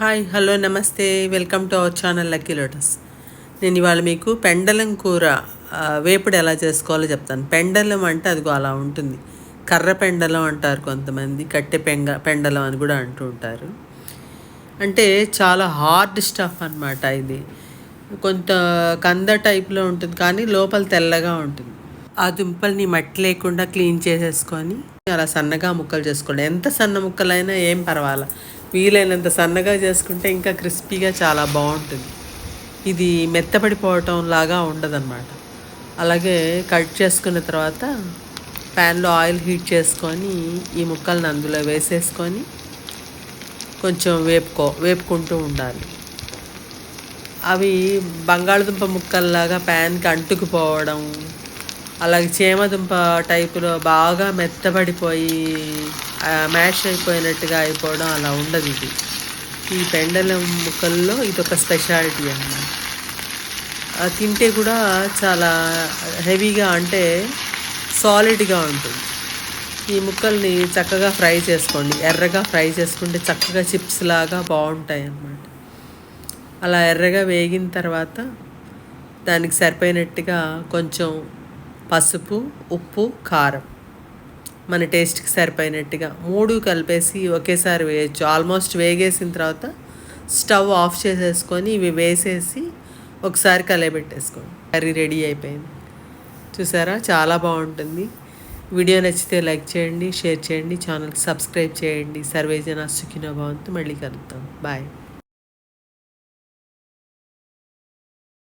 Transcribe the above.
Hi hello నమస్తే welcome to our channel lucky lotus నేను ఇవాళ మీకు పెండలం కూర వేపుడు ఎలా చేసుకోవాలో చెప్తాను. పెండలం అంటే అదిగో అలా ఉంటుంది. కర్ర పెండలం అంటారు కొంతమంది కట్టె పెంగ పెండలం అని కూడా అంటూ ఉంటారు. అంటే చాలా హార్డ్ స్టఫ్ అనమాట ఇది. కొంత కంద టైప్లో ఉంటుంది కానీ లోపల తెల్లగా ఉంటుంది. ఆ దుంపల్ని మట్టి లేకుండా క్లీన్ చేసేసుకొని అలా సన్నగా ముక్కలు చేసుకోండి. ఎంత సన్న ముక్కలైనా ఏం పర్వాలే. వీలైనంత సన్నగా చేసుకుంటే ఇంకా క్రిస్పీగా చాలా బాగుంటుంది. ఇది మెత్తపడిపోవటం లాగా ఉండదన్నమాట. అలాగే కట్ చేసుకున్న తర్వాత ప్యాన్లో ఆయిల్ హీట్ చేసుకొని ఈ ముక్కలను అందులో వేసేసుకొని కొంచెం వేపుకో వేపుకుంటూ ఉండాలి. అవి బంగాళదుంప ముక్కల్లాగా ప్యాన్కి అంటుకుపోవడం అలాగే చేమదుంప టైపులో బాగా మెత్తబడిపోయి మ్యాష్ అయిపోయినట్టుగా అయిపోవడం అలా ఉండదు ఇది. ఈ పెండలం ముక్కల్లో ఇది ఒక స్పెషాలిటీ అన్నమాట. తింటే కూడా చాలా హెవీగా అంటే సాలిడ్గా ఉంటుంది. ఈ ముక్కల్ని చక్కగా ఫ్రై చేసుకోండి. ఎర్రగా ఫ్రై చేసుకుంటే చక్కగా చిప్స్ లాగా బాగుంటాయి అన్నమాట. అలా ఎర్రగా వేగిన తర్వాత దానికి సరిపోయినట్టుగా కొంచెం పసుపు ఉప్పు కారం. మన టేస్ట్కి సరిపోయినట్టుగా మూడు కలిపేసి ఒకేసారి వేయచ్చు. ఆల్మోస్ట్ వేగేసిన తర్వాత స్టవ్ ఆఫ్ చేసేసుకొని ఇవి వేసేసి ఒకసారి కలయబెట్టేసుకోండి. కర్రీ రెడీ అయిపోయింది. చూసారా? చాలా బాగుంటుంది. వీడియో నచ్చితే లైక్ చేయండి షేర్ చేయండి ఛానల్ సబ్స్క్రైబ్ చేయండి. సర్వేజన సుఖినో భవంతు. మళ్ళీ కలుద్దాం. బాయ్.